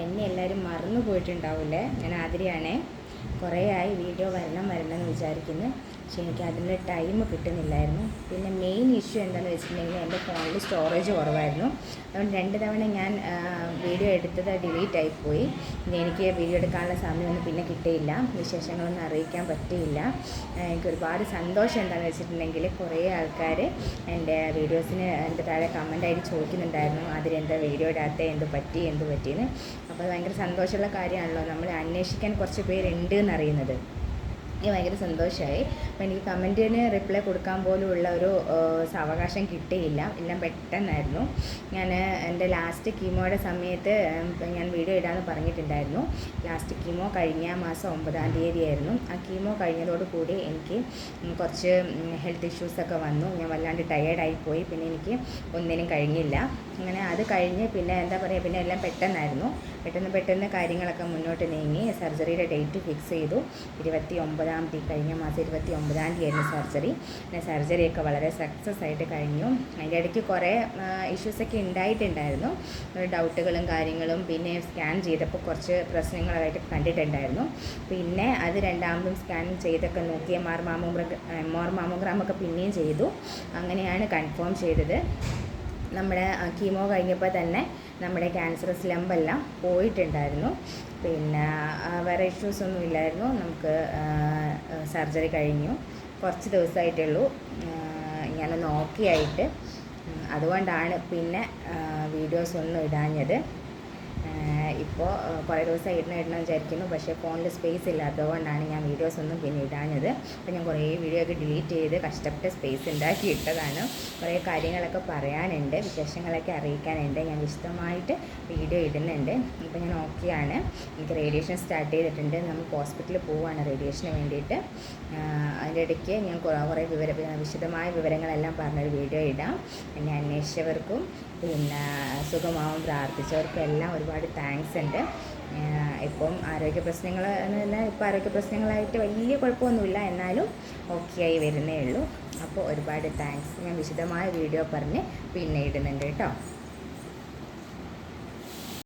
എന്നെ എല്ലാവരും മറന്നു പോയിട്ടുണ്ടാവില്ലേ ഞാൻ ആതിരയാണേ. കുറേ ആയി വീഡിയോ വരണം വരണം എന്ന് വിചാരിക്കുന്നു. പക്ഷേ എനിക്ക് അതിന്റെ ടൈം കിട്ടുന്നില്ലായിരുന്നു. പിന്നെ മെയിൻ ഇഷ്യൂ എന്താണെന്ന് വെച്ചിട്ടുണ്ടെങ്കിൽ എന്റെ ഫോണിൽ സ്റ്റോറേജ് കുറവായിരുന്നു. അതുകൊണ്ട് രണ്ട് തവണ ഞാൻ വീഡിയോ എടുത്തത് ഡിലീറ്റ് ആയിപ്പോയി എനിക്ക് വീഡിയോ എടുക്കാനുള്ള സമയമൊന്നും പിന്നെ കിട്ടിയില്ല. വിശേഷങ്ങളൊന്നും അറിയിക്കാൻ പറ്റിയില്ല. എനിക്ക് ഒരുപാട് സന്തോഷം എന്താണെന്ന് വെച്ചിട്ടുണ്ടെങ്കിൽ കുറേ ആൾക്കാർ എന്റെ വീഡിയോസിന് എന്റെ താഴെ കമന്റായിട്ട് ചോദിക്കുന്നുണ്ടായിരുന്നു. അതിലെന്താ വീഡിയോ ഇടാത്ത? എന്ത് പറ്റി? എന്ത് പറ്റിയെന്ന്? അപ്പോൾ അത് ഭയങ്കര സന്തോഷമുള്ള കാര്യമാണല്ലോ. നമ്മൾ അന്വേഷിക്കാൻ കുറച്ച് പേരുണ്ട്. എന്നറിയുന്നത്. എനിക്ക് ഭയങ്കര സന്തോഷമായി അപ്പോൾ എനിക്ക് കമന്റിന് റിപ്ലൈ കൊടുക്കാൻ പോലും ഉള്ള ഒരു അവകാശം കിട്ടിയില്ല. എല്ലാം പെട്ടെന്നായിരുന്നു. ഞാൻ എന്റെ ലാസ്റ്റ് കീമോയുടെ സമയത്ത് ഞാൻ വീഡിയോ ഇടാമെന്ന് പറഞ്ഞിട്ടുണ്ടായിരുന്നു. ലാസ്റ്റ് കീമോ കഴിഞ്ഞ മാസം ഒമ്പതാം തീയതി ആയിരുന്നു ആ കീമോ കഴിഞ്ഞതോടുകൂടി എനിക്ക് കുറച്ച് ഹെൽത്ത് ഇഷ്യൂസൊക്കെ വന്നു. ഞാൻ വല്ലാണ്ട് ടയേർഡായി പോയി. പിന്നെ എനിക്ക് ഒന്നിനും കഴിഞ്ഞില്ല. അങ്ങനെ അത് കഴിഞ്ഞ് പിന്നെ എന്താ പറയുക പിന്നെ എല്ലാം പെട്ടെന്നായിരുന്നു. പെട്ടെന്ന് പെട്ടെന്ന് കാര്യങ്ങളൊക്കെ മുന്നോട്ട് നീങ്ങി. സർജറിയുടെ ഡേറ്റ് ഫിക്സ് ചെയ്തു. ഇരുപത്തി ഒമ്പതാം തീയതി കഴിഞ്ഞ മാസം ഇരുപത്തി ഒമ്പതാം തീയതി ആയിരുന്നു സർജറി. പിന്നെ സർജറിയൊക്കെ വളരെ സക്സസ് ആയിട്ട് കഴിഞ്ഞു. അതിന്റെ ഇടയ്ക്ക് കുറേ ഇഷ്യൂസൊക്കെ ഉണ്ടായിട്ടുണ്ടായിരുന്നു. ഡൗട്ടുകളും കാര്യങ്ങളും പിന്നെ സ്കാൻ ചെയ്തപ്പോൾ കുറച്ച് പ്രശ്നങ്ങളായിട്ട് കണ്ടിട്ടുണ്ടായിരുന്നു. പിന്നെ അത് രണ്ടാമതും സ്കാൻ ചെയ്തൊക്കെ നോക്കി M R mammogram M R മാമോഗ്രാമൊക്കെ പിന്നെയും ചെയ്തു. അങ്ങനെയാണ് കൺഫേം ചെയ്തത്. നമ്മുടെ കീമോ കഴിഞ്ഞപ്പോൾ തന്നെ നമ്മുടെ ക്യാൻസർ സ്ലംബെല്ലാം പോയിട്ടുണ്ടായിരുന്നു. പിന്നെ വേറെ ഇഷ്യൂസ് ഒന്നും ഇല്ലായിരുന്നു. നമുക്ക് സർജറി കഴിഞ്ഞു. കുറച്ച് ദിവസമായിട്ടേ ഉള്ളൂ. ഞാനൊന്ന് ഓക്കെ ആയിട്ട് അതുകൊണ്ടാണ് പിന്നെ വീഡിയോസ് ഒന്നും ഇടാഞ്ഞത്. ഇപ്പോൾ കുറേ ദിവസം ഇടണം ഇടണം വിചാരിക്കുന്നു. പക്ഷേ ഫോണിൽ സ്പേസ് ഇല്ലാത്തതുകൊണ്ടാണ് ഞാൻ വീഡിയോസ് ഒന്നും പിന്നെ ഇടാഞ്ഞത്. അപ്പോൾ ഞാൻ കുറേ വീഡിയോ ഒക്കെ ഡിലീറ്റ് ചെയ്ത് കഷ്ടപ്പെട്ട് സ്പേസ് ഉണ്ടാക്കി ഇട്ടതാണ്. കുറേ കാര്യങ്ങളൊക്കെ പറയാനുണ്ട്. വിശേഷങ്ങളൊക്കെ അറിയിക്കാനുണ്ട്. ഞാൻ വിശദമായിട്ട് വീഡിയോ ഇടുന്നുണ്ട്. ഇപ്പോൾ ഞാൻ ഓക്കെയാണ് എനിക്ക് റേഡിയേഷൻ സ്റ്റാർട്ട് ചെയ്തിട്ടുണ്ട്. നമുക്ക് ഹോസ്പിറ്റലിൽ പോവുകയാണ് റേഡിയേഷന് വേണ്ടിയിട്ട്. അതിന്റെ ഇടയ്ക്ക് ഞാൻ കുറേ വിവര വിശദമായ വിവരങ്ങളെല്ലാം പറഞ്ഞൊരു വീഡിയോ ഇടാം. എന്നെ അന്വേഷിച്ചവർക്കും പിന്നെ സുഖമാവും പ്രാർത്ഥിച്ചവർക്കും എല്ലാം ഒരുപാട് താങ്ക്സ് ഉണ്ട്. ഇപ്പം ആരോഗ്യ പ്രശ്നങ്ങൾ എന്ന് പറഞ്ഞാൽ ഇപ്പോൾ ആരോഗ്യ പ്രശ്നങ്ങളായിട്ട് വലിയ കുഴപ്പമൊന്നുമില്ല. എന്നാലും ഓക്കെ ആയി വരുന്നേ ഉള്ളൂ. അപ്പോൾ ഒരുപാട് താങ്ക്സ് ഞാൻ വിശദമായ വീഡിയോ പറഞ്ഞ് പിന്നെ ഇടുന്നുണ്ട് കേട്ടോ.